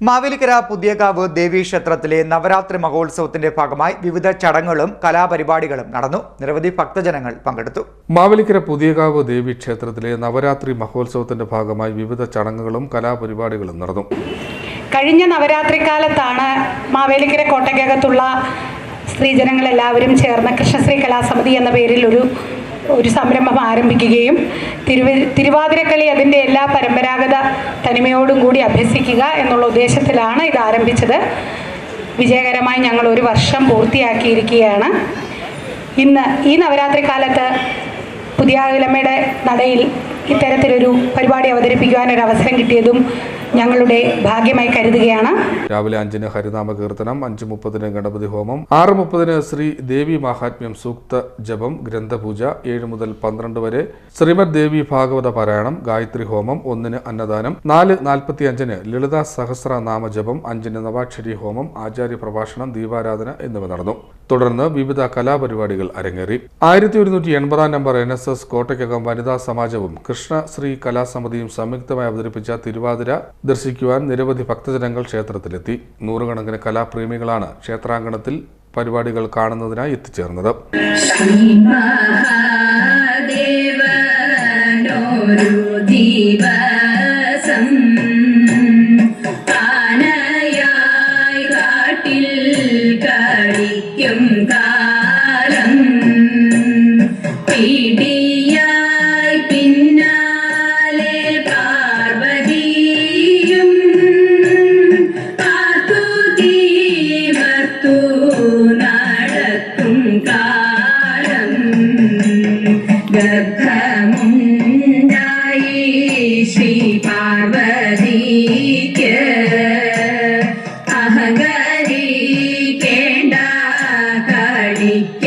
മാവേലിക്കര പുതിയകാവ് ദേവീ ക്ഷേത്രത്തിലെ നവരാത്രി മഹോത്സവത്തിന്റെ ഭാഗമായി വിവിധ ചടങ്ങുകളും കലാപരിപാടികളും നടന്നു. നിരവധി ഭക്തജനങ്ങൾ പങ്കെടുത്തു. മാവേലിക്കര പുതിയകാവ് ദേവി ക്ഷേത്രത്തിലെ നവരാത്രി മഹോത്സവത്തിന്റെ ഭാഗമായി വിവിധ ചടങ്ങുകളും കലാപരിപാടികളും നടന്നു. കഴിഞ്ഞ നവരാത്രി കാലത്താണ് മാവേലിക്കര കോട്ടയ്ക്കകത്തുള്ള സ്ത്രീജനങ്ങളെല്ലാവരും ചേർന്ന് കൃഷ്ണശ്രീ കലാസമിതി എന്ന പേരിൽ ഒരു ഒരു സംരംഭം ആരംഭിക്കുകയും തിരുവ തിരുവാതിരക്കളി അതിന്റെ എല്ലാ പരമ്പരാഗത തനിമയോടും കൂടി അഭ്യസിക്കുക എന്നുള്ള ഉദ്ദേശത്തിലാണ് ഇത് ആരംഭിച്ചത്. വിജയകരമായി ഞങ്ങൾ ഒരു വർഷം പൂർത്തിയാക്കിയിരിക്കുകയാണ്. ഇന്ന് ഈ നവരാത്രി കാലത്ത് പുതിയ നടയിൽ ഇത്തരത്തിലൊരു പരിപാടി അവതരിപ്പിക്കുവാൻ ഒരു അവസരം കിട്ടിയതും ഞങ്ങളുടെ ഭാഗ്യമായി കരുതുകയാണ്. രാവിലെ അഞ്ചിന് ഹരിനാമ കീർത്തനം അഞ്ച് മുപ്പതിന് ഗണപതി ഹോമം ആറ് മുപ്പതിന് ശ്രീ ദേവി മഹാത്മ്യം സൂക്ത ജപം ഗ്രന്ഥപൂജ ഏഴ് മുതൽ പന്ത്രണ്ട് വരെ ശ്രീമദ് ദേവി ഭാഗവത പാരായണം ഗായത്രി ഹോമം ഒന്നിന് അന്നദാനം നാല് നാൽപ്പത്തി അഞ്ചിന് ലളിത സഹസ്ര നാമജപം അഞ്ചിന് നവാക്ഷരി ഹോമം ആചാര്യ പ്രഭാഷണം ദീപാരാധന എന്നിവ നടന്നു. തുടർന്ന് വിവിധ കലാപരിപാടികൾ അരങ്ങേറി. ആയിരത്തി ഒരുന്നൂറ്റി എൺപതാം നമ്പർ എൻ എസ് എസ് കോട്ടയ്ക്കകം വനിതാ സമാജവും കൃഷ്ണശ്രീ കലാസമിതിയും സംയുക്തമായി അവതരിപ്പിച്ച തിരുവാതിര ദർശിക്കുവാൻ നിരവധി ഭക്തജനങ്ങൾ ക്ഷേത്രത്തിലെത്തി. നൂറുകണക്കിന് കലാപ്രേമികളാണ് ക്ഷേത്രാങ്കണത്തിൽ പരിപാടികൾ കാണുന്നതിനായി എത്തിച്ചേർന്നത്. ശ്രീമഹാദേവനോരു പിടിയായി പിന്നാലെ പാർവതിയും കാത്തു തീമർത്തു നടക്കും കാലം. ഗർഭമുണ്ടായി ശ്രീ പാർവതിക്ക് അഹങ്കരിക്കേണ്ട കളിക്ക